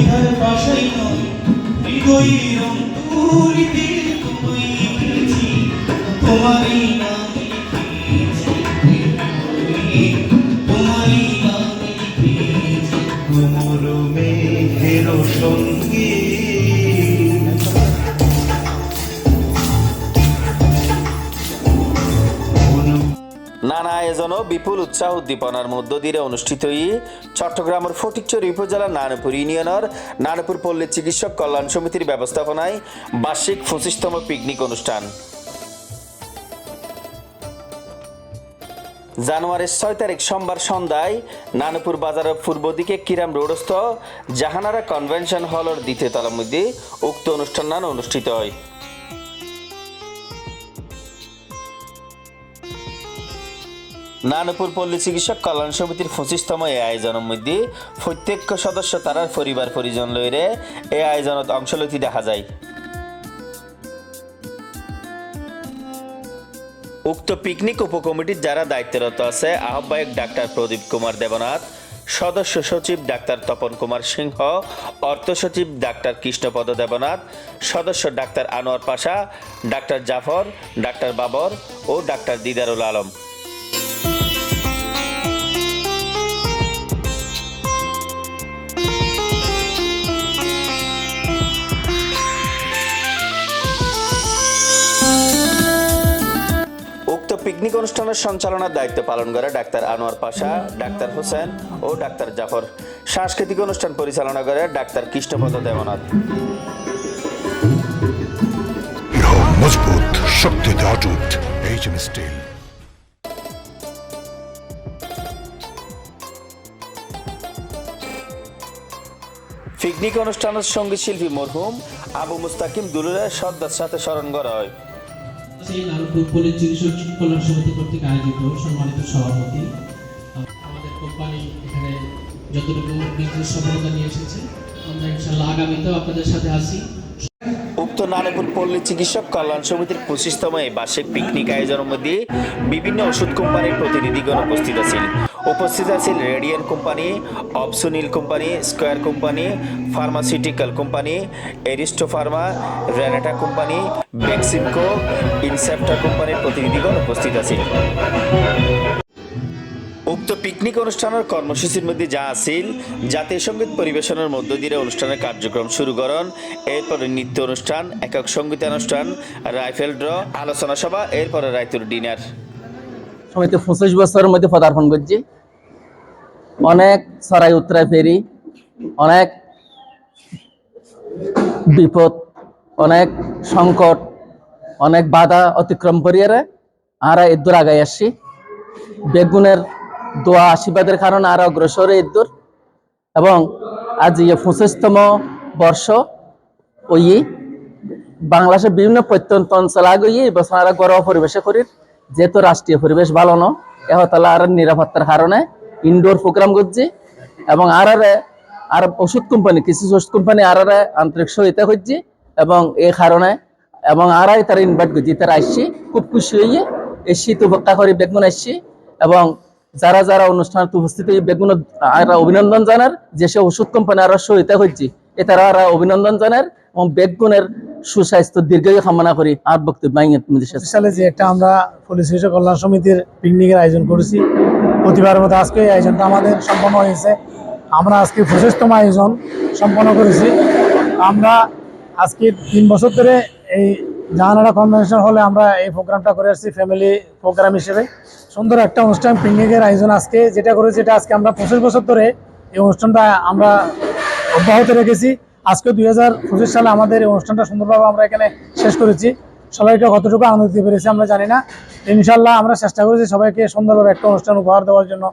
কবিতার পাশাই নয় হৃদয়ের অন্তরিতে তোমায় লিখেছি তোমারই আয়োজন বিপুল উৎসাহ উদ্দীপনার মধ্য দিয়ে অনুষ্ঠিত ই চট্টগ্রামের ফটিকচর উপজেলার নানপুর ইউনিয়নের নানপুর পল্লী চিকিৎসক কল্যাণ সমিতির ব্যবস্থাপনায় বার্ষিক পঁচিশতম পিকনিক অনুষ্ঠান। জানুয়ারির ছয় তারিখ সোমবার সন্ধ্যায় নানপুর বাজারের পূর্ব দিকে কিরাম রোডস্থ জাহানারা কনভেনশন হলের দ্বিতীয় তলার মধ্যে উক্ত অনুষ্ঠান অনুষ্ঠিত হয়। নানপুর পল্লী চিকিৎসক কল্যাণ সমিতির পঁচিশতম এই আয়োজনের মধ্যে প্রত্যেক সদস্য তারার পরিবার পরিজন লইরে এই আয়োজনত অংশ লইতে দেখা যায়। উক্ত পিকনিক উপকমিটির যারা দায়িত্বরত আছে, আহ্বায়ক ডাক্তার প্রদীপ কুমার দেবনাথ, সদস্য সচিব ডাক্তার তপন কুমার সিংহ, অর্থ সচিব ডাক্তার কৃষ্ণপদ দেবনাথ, সদস্য doctor Anwar Pasha, doctor Jafar, doctor Babar ও ডাক্তার দিদারুল আলম। পিকনিক অনুষ্ঠানের সঞ্চালনার দায়িত্ব পালন করে ডাক্তার আনোয়ার পাশা ডাক্তার হোসেন ও ডাক্তার জাফর। সাংস্কৃতিক অনুষ্ঠান পরিচালনা করে ডাক্তার কৃষ্ণপদ দেবনাথ। ইহা মজবুত শক্তিতে অটুট এইচ এম স্টিল পিকনিক অনুষ্ঠানের সংগীত শিল্পী মরহুম আবু মুস্তাকিম দুলুরের শ্রদ্ধার সাথে স্মরণ করা হয়। উক্ত নারায়ণপুর পল্লী চিকিৎসক কল্যাণ সমিতির পঁচিশতম বার্ষিক পিকনিক আয়োজনের মধ্যে বিভিন্ন ওষুধ কোম্পানির প্রতিনিধিগণ উপস্থিত আছেন। উপস্থিত আছেন Radiant company, Opsonin company, Square company, pharmaceutical company, Aristo pharma, Renata company ভ্যাকসিনকো Incepta কোম্পানির প্রতিনিধিগণ উপস্থিত আছেন। উক্ত পিকনিক অনুষ্ঠানের কর্মসূচির মধ্যে যা আছিল, জাতীয় সংগীত পরিবেশনের মধ্য দিয়ে অনুষ্ঠানের কার্যক্রম শুরু করেন এরপরে নৃত্য অনুষ্ঠান, একক সঙ্গীতানুষ্ঠান রাইফেল ড্র, আলোচনা সভা, এরপরে রায়তুর ডিনার। সমিতি পঁচিশ বছরের মধ্যে পদার্পণ করছি। অনেক সরাই উত্তরায় ফেরি, অনেক বিপদ, অনেক সংকট, অনেক বাধা অতিক্রম করিয়ারে আমরা এদূর আগাই আসছি বেগুনের দোয়া আশীর্বাদের কারণে আর অগ্রসর ইদ্দুর এবং আজ ইয়ে পঁচিশতম বর্ষ ওই বাংলাদেশের বিভিন্ন প্রত্যন্ত অঞ্চল আগে এই বছর আর গরম পরিবেশে করি যেহেতু রাষ্ট্রীয় পরিবেশ ভালো ন এহতলা আর নিরাপত্তার কারণে ইনডোর প্রোগ্রাম করছি এবং আর আর আর ওষুধ কোম্পানি কিছু ওষুধ কোম্পানি আর আর আন্তরিক সহায়তা করছি এবং এই কারণে এবং আর আই তারা ইনভাইট করছি, তারা আসছি, খুব খুশি হয়ে এই শীত উপেক্ষা করে বেগুন আসছি এবং যারা যারা অনুষ্ঠানে উপস্থিত হয়ে বেগুন আর অভিনন্দন জানার যেসব ওষুধ কোম্পানি আর সহায়তা করছি, এ তারা আর অভিনন্দন জানার এবং বেগুনের সুস্বাস্থ্য দীর্ঘায়ু কামনা করি। আর বক্তব্য সালে যে একটা আমরা পুলিশ কল্যাণ সমিতির পিকনিকের আয়োজন করেছি। প্রতিবারের মতো আজকে এই আয়োজনটা আমাদের সম্পন্ন হয়েছে। আমরা আজকে পঁচিশতম আয়োজন সম্পন্ন করেছি। আমরা আজকে তিন বছর ধরে এই জাহানারা কনভেনশন হলে আমরা এই প্রোগ্রামটা করে আসছি ফ্যামিলি প্রোগ্রাম হিসেবে। সুন্দর একটা অনুষ্ঠান পিকনিকের আয়োজন আজকে যেটা করেছি, এটা আজকে আমরা পঁচিশ বছর ধরে এই অনুষ্ঠানটা আমরা অব্যাহত রেখেছি। আজকে দুই হাজার পঁচিশ সালে আমাদের এই অনুষ্ঠানটা সুন্দরভাবে আমরা এখানে শেষ করেছি। সবাইকে কতটুকু আনন্দ দিতে পেরেছি আমরা জানি না। ইনশাল্লাহ আমরা চেষ্টা করেছি সবাইকে সুন্দরভাবে একটা অনুষ্ঠান উপহার দেওয়ার জন্য।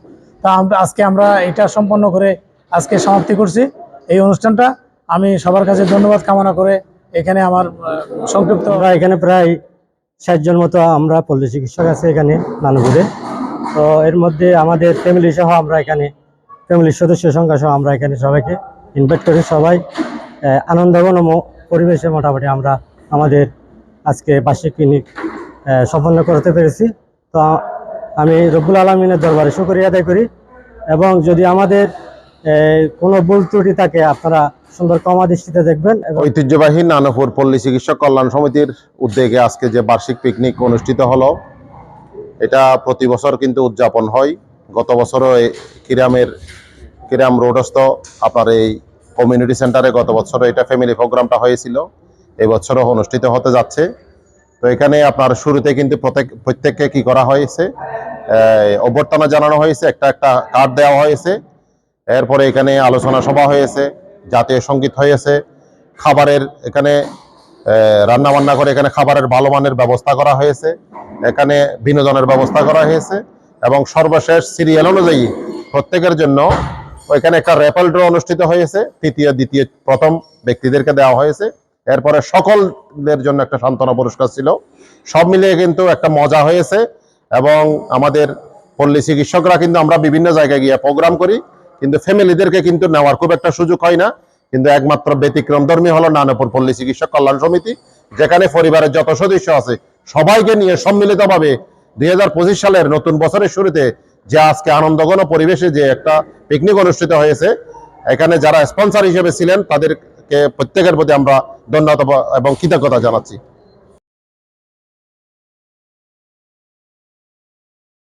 তা আমরা আজকে আমরা এটা সম্পন্ন করে আজকে সমাপ্তি করছি এই অনুষ্ঠানটা। আমি সবার কাছে ধন্যবাদ কামনা করে এখানে আমার সংক্ষিপ্ত এখানে প্রায় ষাট জন মতো আমরা পল্লী চিকিৎসক আছে এখানে নানুপুরে। তো এর মধ্যে আমাদের ফ্যামিলি সহ আমরা এখানে ফ্যামিলির সদস্য সংখ্যা সহ আমরা এখানে সবাইকে ইনভাইট করি সবাই। আহ, আনন্দঘন পরিবেশে মোটামুটি আমরা আমাদের আজকে বার্ষিক আহ, সম্পন্ন করতে পেরেছি। তো আমি রব্বুল আলমিনের দরবারে শুকরিয়া আদায় করি এবং যদি আমাদের কোনো ভুল ত্রুটি থাকে আপনারা সুন্দর কমা দৃষ্টিতে দেখবেন ঐতিহ্যবাহী নানপুর পল্লী চিকিৎসক কল্যাণ সমিতির উদ্যোগে আজকে যে বার্ষিক পিকনিক অনুষ্ঠিত হলো এটা প্রতি বছর কিন্তু উদযাপন হয়। গত বছরও কিরামের কিরাম রোডস্থ আপনার এই কমিউনিটি সেন্টারে গত বছর এটা ফ্যামিলি প্রোগ্রামটা হয়েছিল। এই বছরও অনুষ্ঠিত হতে যাচ্ছে। তো এখানে আপনার শুরুতে কিন্তু প্রত্যেক, প্রত্যেককে কি করা হয়েছে? অভ্যর্থনা জানানো হয়েছে, একটা একটা কার্ড দেওয়া হয়েছে। এরপরে এখানে আলোচনা সভা হয়েছে, জাতীয় সংগীত হয়েছে, খাবারের এখানে রান্না বান্না করে এখানে খাবারের ভালো মানের ব্যবস্থা করা হয়েছে। এখানে বিনোদনের ব্যবস্থা করা হয়েছে এবং সর্বশেষ সিরিয়াল অনুযায়ী প্রত্যেকের জন্য ওইখানে একটা র্যাপেল ড্র অনুষ্ঠিত হয়েছে, তৃতীয়, দ্বিতীয়, প্রথম ব্যক্তিদেরকে দেওয়া হয়েছে। এরপরে সকলদের জন্য একটা সান্ত্বনা পুরস্কার ছিল। সব মিলিয়ে কিন্তু একটা মজা হয়েছে এবং আমাদের পল্লী চিকিৎসকরা কিন্তু আমরা বিভিন্ন জায়গায় গিয়ে প্রোগ্রাম করি, কিন্তু ফ্যামিলিদেরকে কিন্তু নেওয়ার খুব একটা সুযোগ হয় না। কিন্তু একমাত্র ব্যতিক্রম ধর্মী হলো নানপুর পল্লী চিকিৎসক কল্যাণ সমিতি, যেখানে পরিবারের যত সদস্য আছে, সবাইকে নিয়ে সম্মিলিতভাবে দুই হাজার পঁচিশ সালের নতুন বছরের শুরুতে যে আজকে আনন্দঘন পরিবেশে যে একটা পিকনিক অনুষ্ঠিত হয়েছে, এখানে যারা স্পন্সার হিসেবে ছিলেন, তাদেরকে প্রত্যেকের প্রতি আমরা ধন্যবাদ এবং কৃতজ্ঞতা জানাচ্ছি।